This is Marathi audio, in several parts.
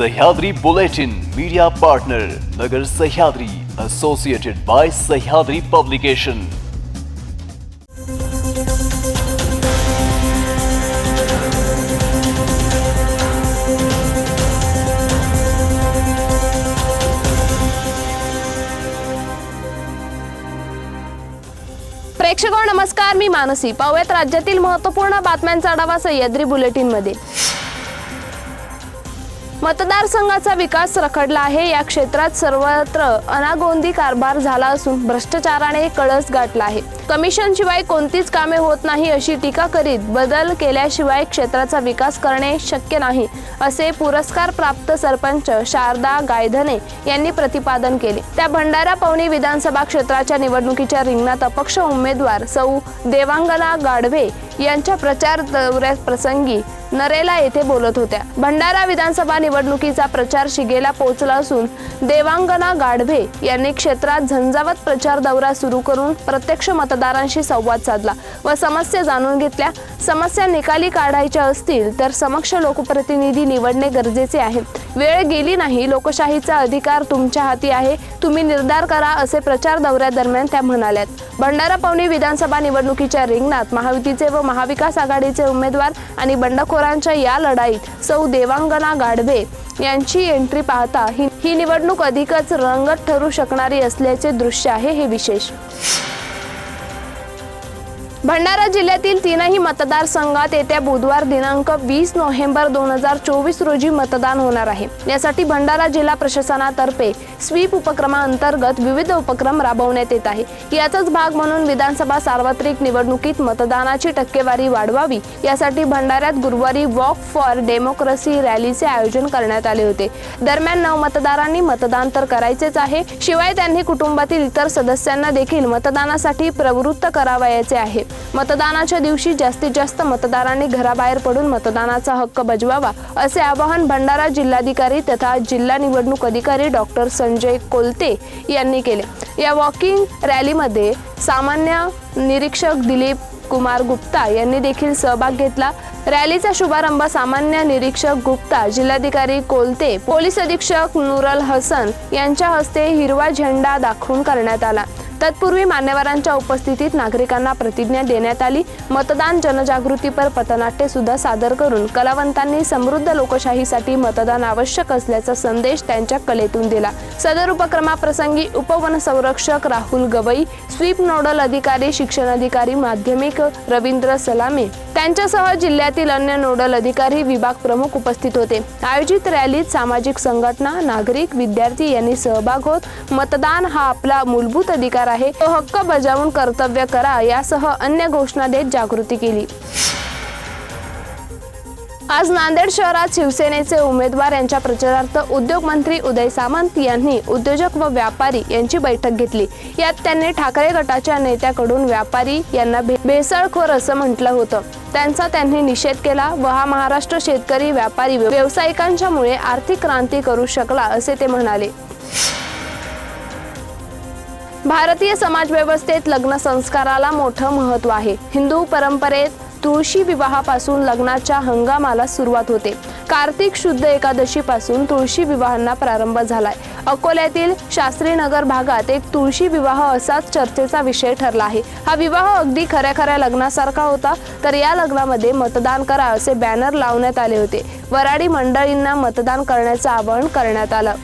Sahyadri Bulletin media partner Nagar Sahyadri associated by Sahyadri publication प्रेक्षको हो, नमस्कार. मी मानसी. पाहूयात राज्यातील महत्त्वपूर्ण बातम्यांचा आढावा सह्याद्री बुलेटिनमध्ये मतदारसंघाचा विकास रखडला आहे. या क्षेत्रात सर्वत्र अनागोंदी कारभार झाला असून भ्रष्टाचाराने कळस गाठला आहे. कमिशन शिवाय कोणतीच कामे होत नाही अशी टीका करीत बदल केल्याशिवाय क्षेत्राचा विकास करणे शक्य नाही असे पुरस्कार प्राप्त सरपंच शारदा गायधने यांनी प्रतिपादन केले. त्या भंडारा पवनी विधानसभा क्षेत्राच्या निवडणुकीच्या रिंगणात अपक्ष उमेदवार सौ देवांगना गाढवे यांच्या प्रचार दौऱ्याप्रसंगी नरेला येथे बोलत होत्या. भंडारा विधानसभा निवडणुकीचा प्रचार शिगेला पोहोचला असून देवांगना गाढवे यांनी क्षेत्रात झंझावत प्रचार दौरा सुरू करून प्रत्यक्ष मतदारांशी संवाद साधला व समस्या जाणून घेतल्या. समस्या निकाली काढायच्या असतील तर समक्ष लोकप्रतिनिधी निवडणे गरजेचे आहे. वेळ गेली नाही लोकशाहीचा अधिकार तुमच्या हाती आहे. तुम्ही निर्धार करा असे प्रचार दौऱ्यादरम्यान त्या म्हणाल्यात. भंडारा पवनी विधानसभा निवडणुकीच्या रिंगणात महायुतीचे व महाविकास आघाडीचे उमेदवार आणि बंडखोरांच्या या लढाईत सौ देवांगना गाढवे यांची एंट्री पाहता ही ही निवडणूक अधिकच रंगत ठरू शकणारी असल्याचे दृश्य आहे हे विशेष. भंडारा जिल्ह्यातील तीनही मतदारसंघात येत्या बुधवार दिनांक वीस नोव्हेंबर दोन हजार चोवीस रोजी मतदान होणार आहे. यासाठी भंडारा जिल्हा प्रशासनातर्फे स्वीप उपक्रमाअंतर्गत विविध उपक्रम राबवण्यात येत आहे. याचाच भाग म्हणून विधानसभा सार्वत्रिक निवडणुकीत मतदानाची टक्केवारी वाढवावी यासाठी भंडाऱ्यात गुरुवारी वॉक फॉर डेमोक्रेसी रॅलीचे आयोजन करण्यात आले होते. दरम्यान नऊ मतदारांनी मतदान तर करायचेच आहे शिवाय त्यांनी कुटुंबातील इतर सदस्यांना देखील मतदानासाठी प्रवृत्त करावयाचे आहे. मतदानाच्या दिवशी जास्तीत जास्त मतदारांनी घराबाहेर पडून मतदानाचा हक्क बजवावा असे आवाहन भंडारा जिल्हाधिकारी तथा जिल्हा निवडणूक अधिकारी डॉक्टर संजय कोलते यांनी केले. या वॉकिंग रॅलीमध्ये सामान्य निरीक्षक दिलीप कुमार गुप्ता यांनी देखील सहभाग घेतला. रॅलीचा शुभारंभ सामान्य निरीक्षक गुप्ता जिल्हाधिकारी कोलते पोलीस अधीक्षक नुरल हसन यांच्या हस्ते हिरवा झेंडा दाखवून करण्यात आला. तत्पूर्वी मान्यवरांच्या उपस्थितीत नागरिकांना प्रतिज्ञा देण्यात आली. मतदान जनजागृतीपर पथनाट्य सुद्धा सादर करून कलावंतांनी समृद्ध लोकशाहीसाठी मतदान आवश्यक असल्याचा संदेश त्यांच्या कलेतून दिला. सदर उपक्रमाप्रसंगी उपवन संरक्षक राहुल गवई स्वीप नोडल अधिकारी शिक्षण अधिकारी माध्यमिक रवींद्र सलामे त्यांच्यासह जिल्ह्यातील अन्य नोडल अधिकारी विभाग प्रमुख उपस्थित होते. आयोजित रॅलीत सामाजिक संघटना नागरिक विद्यार्थी यांनी सहभाग होत मतदान हा आपला मूलभूत अधिकार आहे. तो हक्क बजावून कर्तव्य करा यासह अन्य घोषणा देत जागृती केली. आज नांदेड शहरात शिवसेनेचे उमेदवार यांच्या प्रचारार्थ उद्योग मंत्री उदय सामंत यांनी उद्योजक व व्यापारी यांची बैठक घेतली. यात त्यांनी ठाकरे गटाच्या नेत्याकडून व्यापारी यांना भे- भेसळखोर असं म्हटलं होतं. त्यांचा त्यांनी निषेध केला व हा महाराष्ट्र शेतकरी व्यापारी व्यावसायिकांच्यामुळे आर्थिक क्रांती करू शकला असे ते म्हणाले. भारतीय समाजव्यवस्थेत लग्न संस्काराला मोठं महत्त्व आहे. हिंदू परंपरेत तुळशी विवाहापासून लग्नाच्या हंगामाला सुरुवात होते. कार्तिक शुद्ध एकादशीपासून तुळशी विवाहांना प्रारंभ झालाय. अकोल्यातील शास्त्रीनगर भागात एक तुळशी विवाह असाच चर्चेचा विषय ठरला आहे. हा विवाह अगदी खऱ्या खऱ्या लग्नासारखा होता तर या लग्नामध्ये मतदान करा असे बॅनर लावण्यात आले होते. वराडी मंडळींना मतदान करण्याचं आवाहन करण्यात आलं.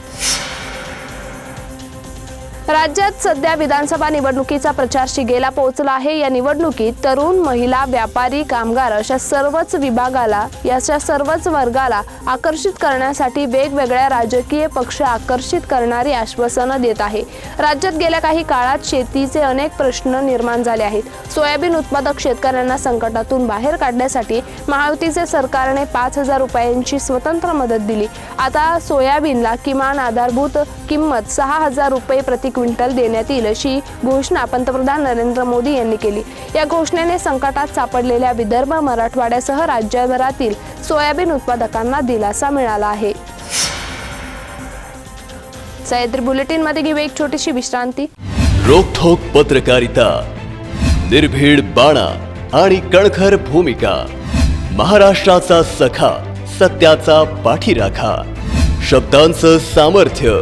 राज्यात सध्या विधानसभा निवडणुकीचा प्रचार शिगेला पोहोचला आहे. या निवडणुकीत तरुण महिला व्यापारी कामगार अशा सर्वच विभागाला याच्या सर्वच वर्गाला आकर्षित करण्यासाठी वेगवेगळ्या राजकीय पक्ष आकर्षित करणारी आश्वासनं देत आहे. राज्यात गेल्या काही काळात शेतीचे अनेक प्रश्न निर्माण झाले आहेत. सोयाबीन उत्पादक शेतकऱ्यांना संकटातून बाहेर काढण्यासाठी महायुतीचे सरकारने पाच हजार रुपयांची स्वतंत्र मदत दिली. आता सोयाबीनला किमान आधारभूत किंमत सहा हजार रुपये प्रति क्विंटल देण्यात येईल अशी घोषणा पंतप्रधान नरेंद्र मोदी यांनी केली. या घोषणेने संकटात सापडलेल्या विदर्भ मराठवाड्यासह राज्यभरातील सोयाबीन उत्पादकांना दिलासा मिळाला आहे. सह्याद्री बुलेटिनमध्ये घेऊ एक छोटीशी विश्रांती. रोखोक पत्रकारिता निर्भीड बाणा आणि कणखर भूमिका महाराष्ट्राचा सखा सत्याचा पाठीराखा शब्दांचं सामर्थ्य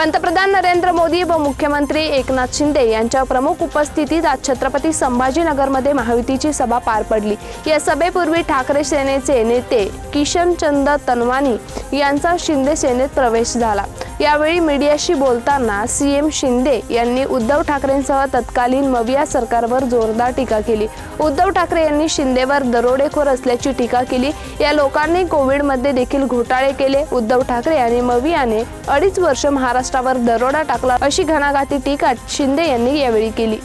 पंतप्रधान नरेंद्र मोदी व मुख्यमंत्री एकनाथ शिंदे यांच्या प्रमुख उपस्थितीत आज छत्रपती संभाजीनगरमध्ये महायुतीची सभा पार पडली. या सभेपूर्वी ठाकरे सेनेचे नेते किशनचंद तनवानी यांचा शिंदे सेनेत प्रवेश झाला. यावेळी मीडियाशी बोलताना सीएम शिंदे यांनी उद्धव ठाकरेंसह तत्कालीन मविया सरकारवर जोरदार टीका केली. उद्धव ठाकरे यांनी शिंदेवर दरोडेखोर असल्याची टीका केली. या लोकांनी कोविडमध्ये देखील घोटाळे केले. उद्धव ठाकरे आणि मवियाने अडीच वर्ष महाराष्ट्र महाराष्ट्रावर दरोडा टाकला अशी घणाघाती टीका शिंदे यांनी यावेळी केली.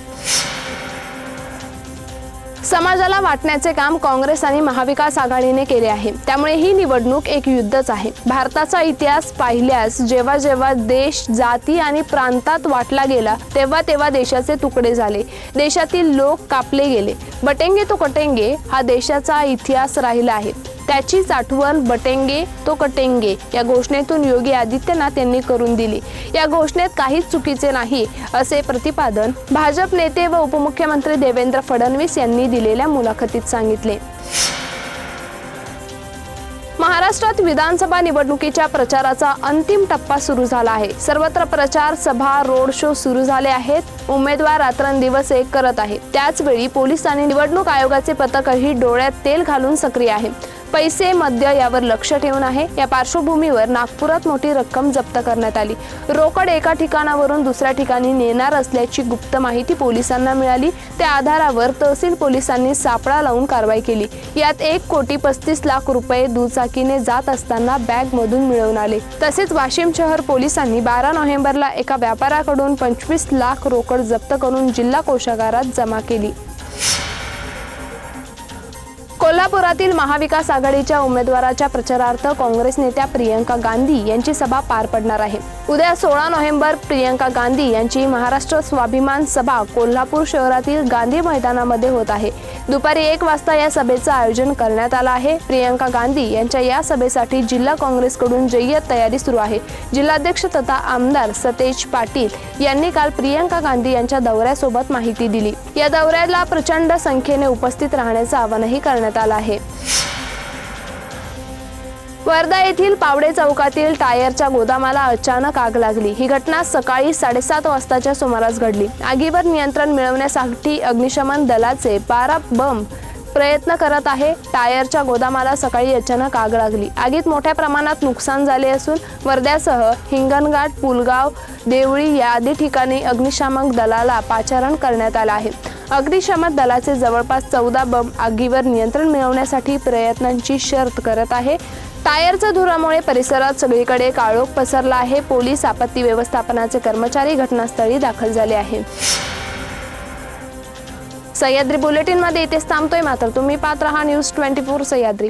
समाजाला वाटण्याचे काम काँग्रेस आणि महाविकास आघाडीने केले आहे. त्यामुळे ही निवडणूक एक युद्धच आहे. भारताचा इतिहास पाहिल्यास जेव्हा जेव्हा देश जाती आणि प्रांतात वाटला गेला तेव्हा तेव्हा देशाचे तुकडे झाले. देशातील लोक कापले गेले. बटेंगे तो कटेंगे हा देशाचा इतिहास राहिला आहे. त्याचीच आठवण बटेंगे तो कटेंगे या घोषणेतून योगी आदित्यनाथ यांनी करून दिली. या घोषणेत काहीच चुकीचे नाही असे प्रतिपादन भाजप नेते व उपमुख्यमंत्री देवेंद्र फडणवीस यांनी दिलेल्या मुलाखतीत सांगितले. महाराष्ट्रात विधानसभा निवडणुकीच्या प्रचाराचा अंतिम टप्पा सुरू झाला आहे. सर्वत्र प्रचार सभा रोड शो सुरू झाले आहेत. उमेदवार रात्रंदिवस एक करत आहे त्याचवेळी पोलीस आणि निवडणूक आयोगाचे पथकही डोळ्यात तेल घालून सक्रिय आहे. पैसे मद्य यावर लक्ष ठेवून आहे. या पार्श्वभूमीवर नागपुरात मोठी रक्कम जप्त करण्यात आली. रोकड एका ठिकाणावरून दुसऱ्या ठिकाणी नेणार असल्याची गुप्त माहिती पोलिसांना मिळाली. त्या आधारावर तहसील पोलिसांनी सापळा लावून कारवाई केली. यात एक कोटी पस्तीस लाख रुपये दुचाकीने जात असताना बॅगमधून मिळवून आले. तसेच वाशिम शहर पोलिसांनी बारा नोव्हेंबरला एका व्यापाऱ्याकडून पंचवीस लाख रोकड जप्त करून जिल्हा कोषागारात जमा केली. कोल्हापुरातील महाविकास आघाडीच्या उमेदवाराच्या प्रचारार्थ काँग्रेस नेत्या प्रियंका गांधी यांची सभा पार पडणार आहे. उद्या सोळा नोव्हेंबर प्रियंका गांधी यांची महाराष्ट्र स्वाभिमान सभा कोल्हापूर शहरातील गांधी मैदानामध्ये होत आहे. दुपारी एक वाजता या सभेचं आयोजन करण्यात आलं आहे. प्रियंका गांधी यांच्या या सभेसाठी जिल्हा काँग्रेसकडून जय्यत तयारी सुरू आहे. जिल्हाध्यक्ष तथा आमदार सतेज पाटील यांनी काल प्रियंका गांधी यांच्या दौऱ्यासोबत माहिती दिली. या दौऱ्याला प्रचंड संख्येने उपस्थित राहण्याचं आवाहनही करण्यात आलं आहे. वर्धा येथील पावडे चौकातील टायरच्या गोदामाला अचानक आग लागली. ही घटना सकाळी साडेसात वाजताच्या सुमारास घडली. आगीवर नियंत्रण मिळवण्यासाठी अग्निशमन दलाचे बारा बंब प्रयत्न करत आहे. टायरच्या गोदामाला सकाळी अचानक आग लागली. आगीत मोठ्या प्रमाणात नुकसान झाले असून वर्ध्यासह हिंगणघाट पुलगाव देवळी या आदी ठिकाणी अग्निशामक दलाला पाचारण करण्यात आलं आहे. अग्निशमन दलाचे जवळपास चौदा बंब आगीवर नियंत्रण मिळवण्यासाठी प्रयत्नांची शर्त करत आहे. टायरच्या धुरामुळे परिसरात सगळीकडे काळोख पसरला आहे. पोलीस आपत्ती व्यवस्थापनाचे कर्मचारी घटनास्थळी दाखल झाले आहे सह्याद्री बुलेटिनमध्ये इथेच थांबतोय मात्र तुम्ही पाहत रहा न्यूज ट्वेंटी फोर सह्याद्री.